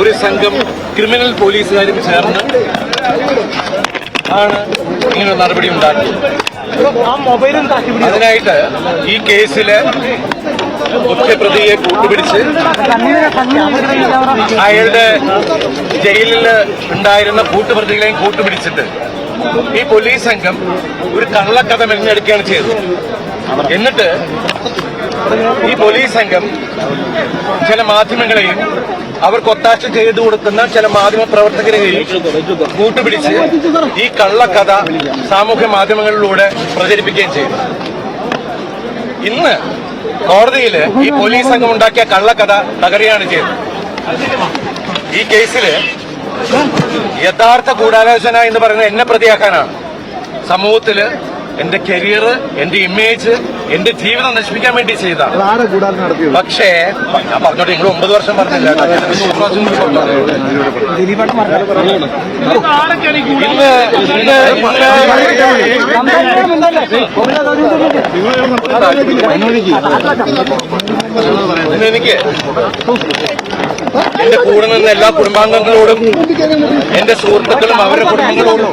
ഒരു സംഘം ക്രിമിനൽ പോലീസുകാരും ചേർന്ന് ആണ് ഇങ്ങനെ നടപടി ഉണ്ടാക്കിയത്. അതിനായിട്ട് ഈ കേസിൽ മുഖ്യപ്രതിയെ കൂട്ടുപിടിച്ച് അയാളുടെ ജയിലിൽ ഉണ്ടായിരുന്ന കൂട്ടുപ്രതികളെയും കൂട്ടുപിടിച്ചിട്ട് ഈ പോലീസ് സംഘം ഒരു കള്ളക്കഥ മെനഞ്ഞെടുക്കുകയാണ് ചെയ്തത്. എന്നിട്ട് ഈ പോലീസ് സംഘം ചില മാധ്യമങ്ങളെയും അവർക്ക് ഒത്താശ ചെയ്തു കൊടുക്കുന്ന ചില മാധ്യമ പ്രവർത്തകരെയും കൂട്ടുപിടിച്ച് ഈ കള്ളക്കഥ സാമൂഹ്യ മാധ്യമങ്ങളിലൂടെ പ്രചരിപ്പിക്കുകയും ചെയ്തു. ഇന്ന് കോടതിയിൽ ഈ പോലീസ് സംഘം ഉണ്ടാക്കിയ കള്ളക്കഥ തകരുകയാണ് ചെയ്തത്. ഈ കേസിൽ യഥാർത്ഥ ഗൂഢാലോചന എന്ന് പറയുന്നത് എന്നെ പ്രതിയാക്കാനാണ്. സമൂഹത്തിൽ എന്റെ കരിയർ എന്റെ ഇമേജ് എന്റെ ജീവിതം നശിപ്പിക്കാൻ വേണ്ടി ചെയ്താണ് പക്ഷേ ഞാൻ പറഞ്ഞോട്ടെ നിങ്ങൾ ഒമ്പത് വർഷം പറഞ്ഞില്ല എനിക്ക് എന്റെ കൂടെ നിന്ന് എല്ലാ കുടുംബാംഗങ്ങളോടും എന്റെ സുഹൃത്തുക്കളും അവരുടെ കുടുംബങ്ങളോടും